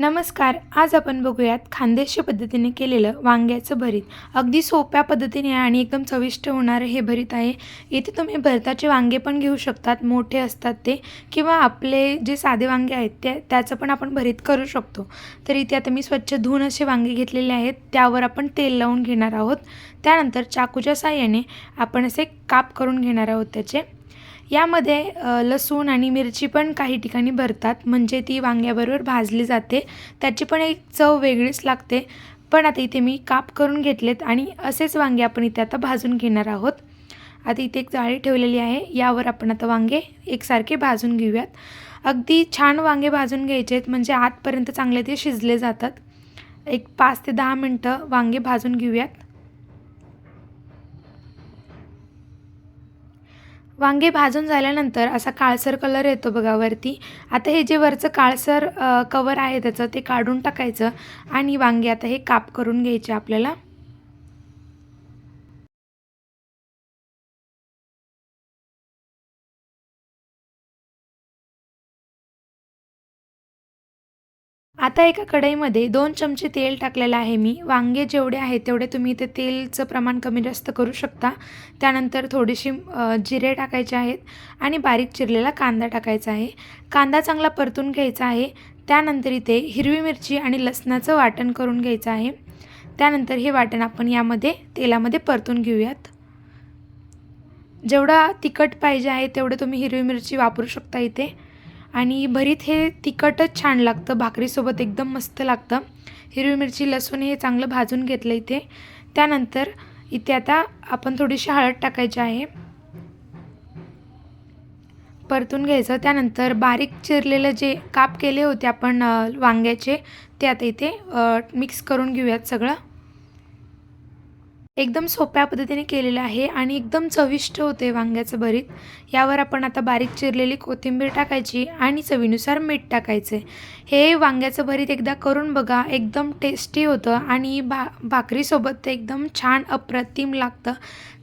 नमस्कार आज आपण बघूयात खानदेशी पद्धतीने केलेलं वांग्याचं भरीत. अगदी सोप्या पद्धतीने आणि एकदम चविष्ट होणारं हे भरीत आहे. इथे तुम्ही भरताचे वांगे पण घेऊ शकतात मोठे असतात ते किंवा आपले जे साधे वांगे आहेत ते त्याचं पण आपण भरीत करू शकतो. तर इथे आता मी स्वच्छ धुवून असे वांगे घेतलेले आहेत त्यावर आपण तेल लावून घेणार आहोत. त्यानंतर चाकूच्या साह्याने आपण असे काप करून घेणार आहोत त्याचे. यामध्ये लसूण आणि मिरची पण काही ठिकाणी भरतात. म्हणजे ती वांग्याबरोबर भाजली जाते. त्याची पण एक चव वेगळीच लागते. पण आता इथे मी काप करून घेतलेत आणि असेच वांगे आपण इथे आता भाजून घेणार आहोत. आता इथे एक जाळी ठेवलेली आहे. यावर आपण आता वांगे एकसारखे भाजून घेऊयात. अगदी छान वांगे भाजून घ्यायचे आहेत. म्हणजे आतपर्यंत चांगले ते शिजले जातात. एक पाच ते दहा मिनटं वांगे भाजून घेऊयात. वांगे भाजून झाल्यानंतर असा काळसर कलर येतो बघा वरती. आता हे जे वरचं काळसर कवर आहे त्याचं ते काढून टाकायचं आणि वांगे आता हे काप करून घ्यायचे आपल्याला. आता एका कढईमध्ये दोन चमचे तेल टाकलेलं आहे मी. वांगे जेवढे आहेत तेवढे तुम्ही ते तेलचं प्रमाण कमी जास्त करू शकता. त्यानंतर थोडीशी जिरे टाकायचे आहेत आणि बारीक चिरलेला कांदा टाकायचा आहे. कांदा चांगला परतून घ्यायचा आहे. त्यानंतर इथे हिरवी मिरची आणि लसणाचं वाटण करून घ्यायचं आहे. त्यानंतर हे वाटण आपण यामध्ये तेलामध्ये परतून घेऊयात. जेवढा तिखट पाहिजे आहे तेवढं तुम्ही हिरवी मिरची वापरू शकता इथे. आणि भरीत हे तिखटच छान लागतं भाकरीसोबत एकदम मस्त लागतं. हिरवी मिरची लसूण हे चांगलं भाजून घेतलं इथे. त्यानंतर इथे आता आपण थोडीशी हळद टाकायची आहे. परतून घ्यायचं. त्यानंतर बारीक चिरलेलं जे काप केले होते आपण वांग्याचे ते आता इथे मिक्स करून घेऊयात सगळं. एकदम सोप्या पद्धतीने केलेलं आहे आणि एकदम चविष्ट होते वांग्याचं भरीत. यावर आपण आता बारीक चिरलेली कोथिंबीर टाकायची आणि चवीनुसार मीठ टाकायचे हे वांग्याचं भरीत एकदा करून बघा एकदम टेस्टी होतं आणि भा भाकरीसोबत ते एकदम छान अप्रतिम लागतं.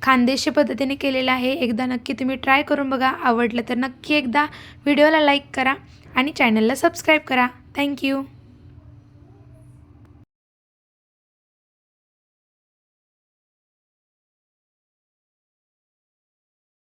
खानदेशी पद्धतीने केलेलं आहे. एकदा नक्की तुम्ही ट्राय करून बघा. आवडलं तर नक्की एकदा व्हिडिओला लाईक करा आणि चॅनलला सबस्क्राईब करा. थँक्यू